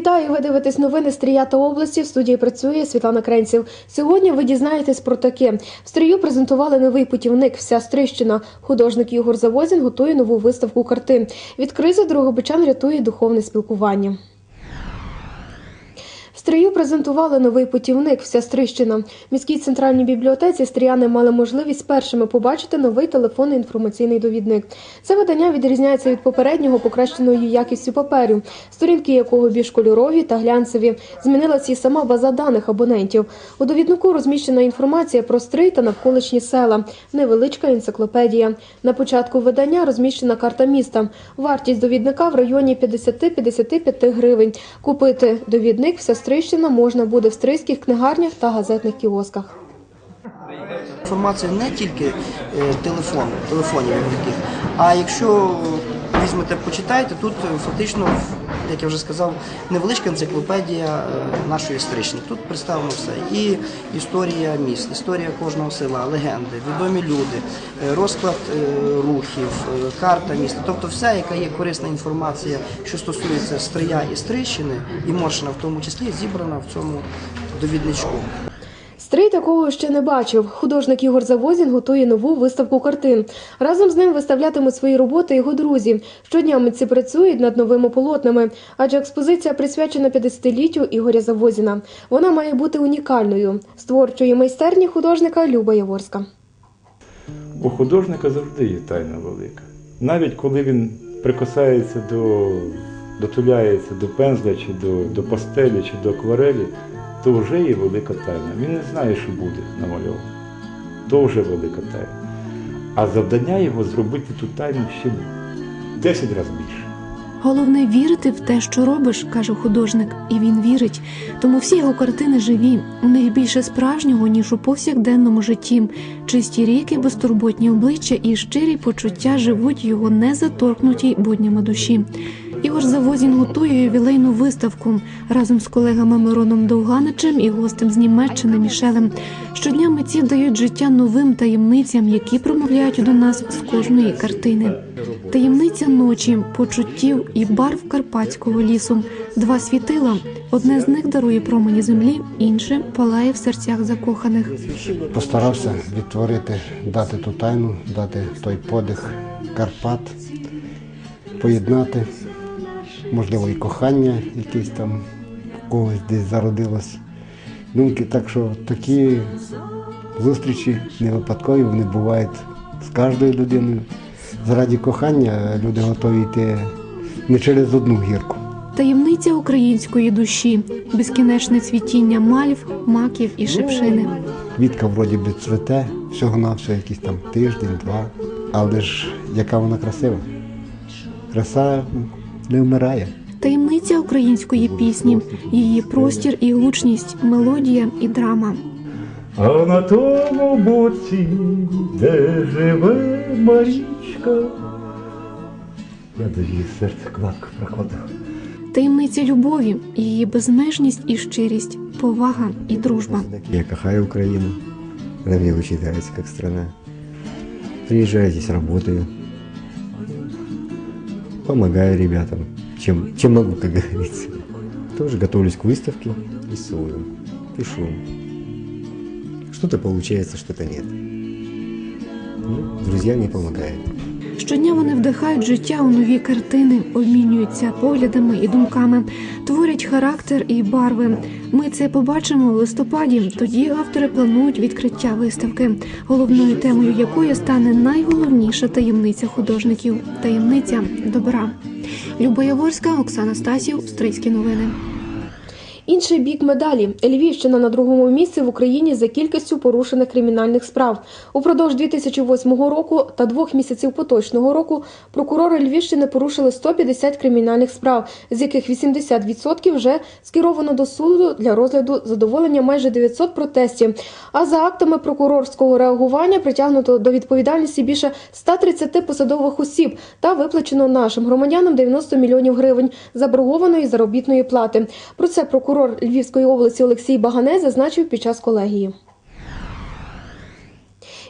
Вітаю! Ви дивитесь новини Стрія та області. В студії працює Світлана Кренців. Сьогодні ви дізнаєтесь про таке. В стрію презентували новий путівник Вся Стрищина. Художник Ігор Завозін готує нову виставку картин. Від кризи Другобичан рятує духовне спілкування. В Стрию презентували новий путівник Вся Стрищина. В міській центральній бібліотеці стріяни мали можливість першими побачити новий телефонний інформаційний довідник. Це видання відрізняється від попереднього покращеною якістю паперу, сторінки якого більш кольорові та глянцеві. Змінилася і сама база даних абонентів. У довіднику розміщена інформація про стрий та навколишні села, невеличка енциклопедія. На початку видання розміщена карта міста. Вартість довідника в районі 50-55 гривень. Купити довідник вся Стрищина можна буде в стрийських книгарнях та газетних кіосках. Інформація не тільки е, телефон, телефонів а якщо візьмете, почитаєте, тут фактично, як я вже сказав, невеличка енциклопедія е, нашої Стрищини. Тут представлено все. І історія міст, історія кожного села, легенди, відомі люди, е, розклад е, рухів, карта міста. Тобто вся, яка є корисна інформація, що стосується Стрия і Стрищини, і Моршина в тому числі, зібрана в цьому довідничку. Стрий такого ще не бачив. Художник Ігор Завозін готує нову виставку картин. Разом з ним виставлятимуть свої роботи його друзі. Щодня митці працюють над новими полотнами, адже експозиція присвячена 50-літтю Ігоря Завозіна. Вона має бути унікальною. З творчої майстерні художника Люба Яворська. У художника завжди є тайна велика. Навіть коли він прикасається до, дотуляється до пензля, чи до, до пастелі, чи до акварелі, то вже є велика тайна. Він не знає, що буде намальовано. То вже велика тайна. А завдання його зробити ту тайну ще 10 разів більше. Головне вірити в те, що робиш, каже художник, і він вірить. Тому всі його картини живі. У них більше справжнього, ніж у повсякденному житті. Чисті ріки, безтурботні обличчя і щирі почуття живуть його незаторкнутій буднями душі. Ігор Завозін готує ювілейну виставку разом з колегами Мироном Довганичем і гостем з Німеччини Мішелем. Щодня митці дають життя новим таємницям, які промовляють до нас з кожної картини. Таємниця ночі, почуттів і барв карпатського лісу. Два світила. Одне з них дарує промені землі, інше палає в серцях закоханих. Постарався відтворити, дати ту тайну, дати той подих Карпат, поєднати, можливо, і кохання якесь там в когось десь зародилось. Думки, так що такі зустрічі не випадкові, вони бувають з кожною людиною. Заради кохання люди готові йти не через одну гірку. Таємниця української душі, безкінечне цвітіння мальв, маків і шипшини. Квітка вроді би цвете, всього на все якийсь там тиждень, два. Але ж яка вона красива. Краса не вмирає. Таємниця української пісні, її простір і гучність, мелодія і драма. А на тому боці, де живе Марічка. Я до її серця кладку проходив. Таємниця любові, її безмежність і щирість, повага і дружба. Я кахаю Украину. Она мне очень нравится как страна. Приезжаю здесь, работаю. Помогаю ребятам, чем, чем могу, как говорится. Тоже готовлюсь к выставке, рисую, пишу. Что-то получается, что-то нет. Ну, друзья мне помогают. Щодня вони вдихають життя у нові картини, обмінюються поглядами і думками, творять характер і барви. Ми це побачимо у листопаді. Тоді автори планують відкриття виставки, головною темою якої стане найголовніша таємниця художників таємниця добра. Люба Яворська, Оксана Стасів, Стрийські новини. Інший бік медалі Львівщина на другому місці в Україні за кількістю порушених кримінальних справ. Упродовж 2008 року та двох місяців поточного року прокурори Львівщини порушили 150 кримінальних справ, з яких 80% вже скеровано до суду для розгляду задоволення майже 900 протестів. А за актами прокурорського реагування притягнуто до відповідальності більше 130 посадових осіб та виплачено нашим громадянам 90 мільйонів гривень заборгованої заробітної плати. Про це прокурор Львівської області Олексій Багане зазначив під час колегії.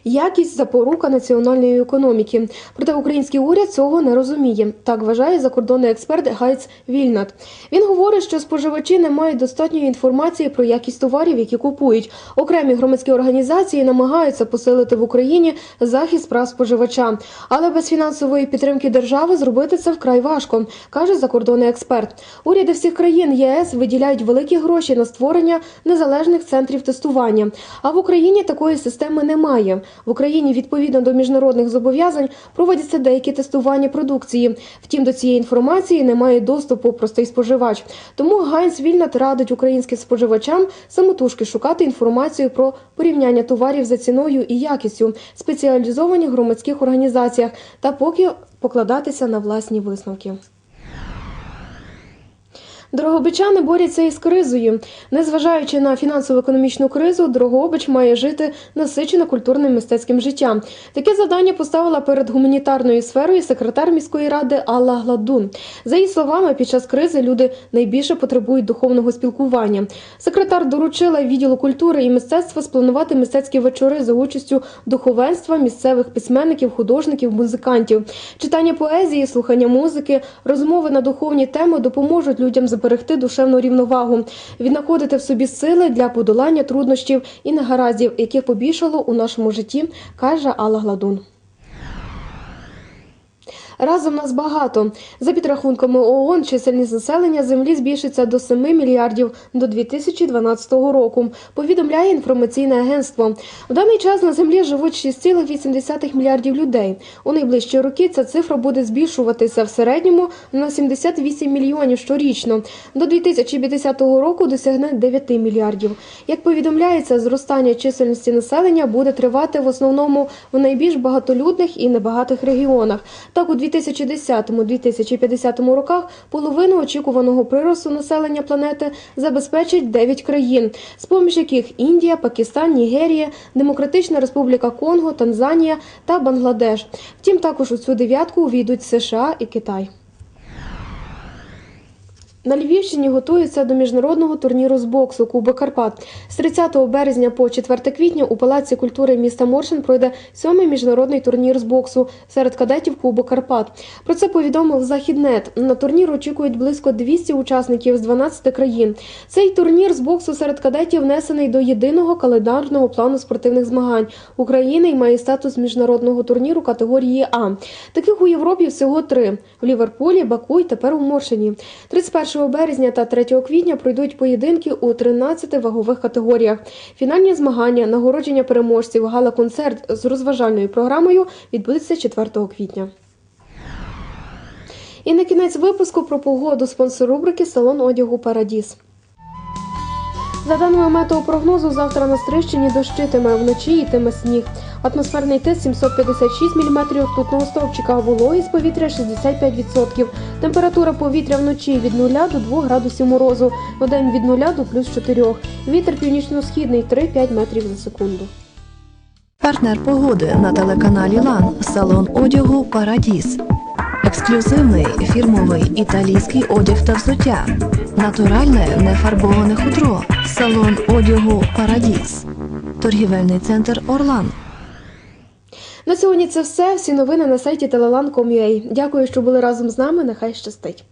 Якість запорука національної економіки. Проте український уряд цього не розуміє. Так вважає закордонний експерт Гайц Вільнат. Він говорить, що споживачі не мають достатньої інформації про якість товарів, які купують. Окремі громадські організації намагаються посилити в Україні захист прав споживача, але без фінансової підтримки держави зробити це вкрай важко, каже закордонний експерт. Уряди всіх країн ЄС виділяють великі гроші на створення незалежних центрів тестування. А в Україні такої системи немає. В Україні відповідно до міжнародних зобов'язань проводяться деякі тестування продукції. Втім, до цієї інформації не має доступу простий споживач. Тому Гайнс Вільнат радить українським споживачам самотужки шукати інформацію про порівняння товарів за ціною і якістю спеціалізованих громадських організаціях та поки покладатися на власні висновки. Дрогобичани борються із кризою. Незважаючи на фінансово-економічну кризу, Дрогобич має жити насичено культурним мистецьким життям. Таке завдання поставила перед гуманітарною сферою секретар міської ради Алла Гладун. За її словами, під час кризи люди найбільше потребують духовного спілкування. Секретар доручила відділу культури і мистецтва спланувати мистецькі вечори за участю духовенства, місцевих письменників, художників, музикантів. Читання поезії, слухання музики, розмови на духовні теми допоможуть людям зберегти душевну рівновагу, віднаходити в собі сили для подолання труднощів і негараздів, яких побільшало у нашому житті, каже Алла Гладун. Разом нас багато. За підрахунками ООН, чисельність населення землі збільшиться до 7 мільярдів до 2012 року. Повідомляє інформаційне агентство. В даний час на землі живуть 6,8 мільярдів людей. У найближчі роки ця цифра буде збільшуватися в середньому на 78 мільйонів щорічно. До 2050 року досягне 9 мільярдів. Як повідомляється, зростання чисельності населення буде тривати в основному в найбільш багатолюдних і небагатих регіонах. Так, у 2010-2050 роках половину очікуваного приросту населення планети забезпечить 9 країн, з поміж яких Індія, Пакистан, Нігерія, Демократична Республіка Конго, Танзанія та Бангладеш. Втім, також у цю дев'ятку увійдуть США і Китай. На Львівщині готуються до міжнародного турніру з боксу Кубок Карпат. З 30 березня по 4 квітня у Палаці культури міста Моршин пройде сьомий міжнародний турнір з боксу серед кадетів Кубок Карпат. Про це повідомив Західнет. На турнір очікують близько 200 учасників з 12 країн. Цей турнір з боксу серед кадетів внесений до єдиного календарного плану спортивних змагань України і має статус міжнародного турніру категорії А. Таких у Європі всього три: в Ліверпулі, Баку і тепер у Моршині. 31 березня та 3 квітня пройдуть поєдинки у 13 вагових категоріях. Фінальні змагання, нагородження переможців, гала-концерт з розважальною програмою відбудеться 4 квітня. І на кінець випуску про погоду спонсор рубрики Салон одягу Парадіс. За даними метеопрогнозу, завтра на Стрищині дощитиме, вночі йтиме сніг. Атмосферний тиск 756 мм ртутного стовпчика, вологість повітря 65%. Температура повітря вночі від 0 до 2 градусів морозу, вдень від 0 до плюс 4. Вітер північно-східний 3-5 метрів за секунду. Партнер погоди на телеканалі Лан салон одягу Парадіс. Ексклюзивний фірмовий італійський одяг та взуття. Натуральне нефарбоване хутро. Салон одягу Парадіс. Торгівельний центр Орлан. На сьогодні це все. Всі новини на сайті telelan.com.ua. Дякую, що були разом з нами. Нехай щастить.